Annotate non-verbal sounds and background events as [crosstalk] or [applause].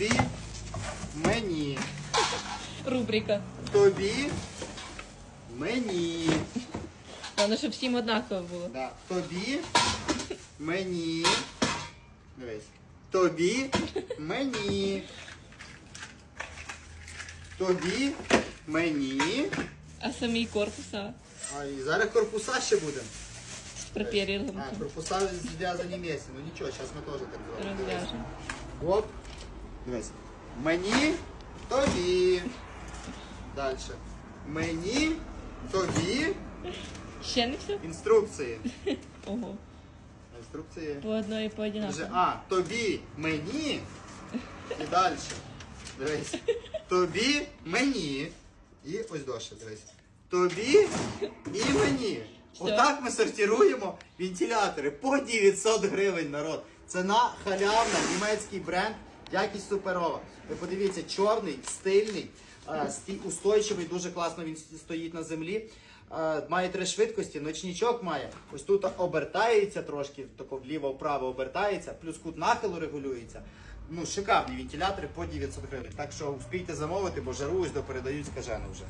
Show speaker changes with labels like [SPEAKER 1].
[SPEAKER 1] тобі, мені.
[SPEAKER 2] Рубрика.
[SPEAKER 1] Тобі, мені.
[SPEAKER 2] Головне, щоб всім однаково було.
[SPEAKER 1] Да. Тобі, мені. Дивись. Тобі, мені. Тобі, мені.
[SPEAKER 2] А самі корпуса
[SPEAKER 1] А і зараз корпуса ще будемо.
[SPEAKER 2] з пропірілом
[SPEAKER 1] А, корпуса зв'язані місці. Ну нічого, зараз ми теж так зробимо.
[SPEAKER 2] Розв'яжемо.
[SPEAKER 1] Оп. Дивись. Мені, тобі. Далі. Мені, тобі.
[SPEAKER 2] Ще не все?
[SPEAKER 1] Інструкції. [laughs]
[SPEAKER 2] Ого.
[SPEAKER 1] Інструкції.
[SPEAKER 2] По одної по
[SPEAKER 1] Вже,
[SPEAKER 2] одинаково.
[SPEAKER 1] а, тобі, мені. І далі. Дивись. Тобі, мені. І ось дощ, дивись. Тобі і мені.
[SPEAKER 2] Все.
[SPEAKER 1] Отак ми сортируємо вентилятори по 900 гривень народ. Ціна халявна, німецький бренд, якість суперова. Ви подивіться, чорний, стильний, е, устойчивий, дуже класно він стоїть на землі. Е, Має три швидкості, ночнічок має. Ось тут обертається трошки, тако вліво-вправо обертається, плюс кут нахилу регулюється. Ну, шикарні вентилятори по 900 гривень. Так що успійте замовити, бо жару ось допередають скажено вже.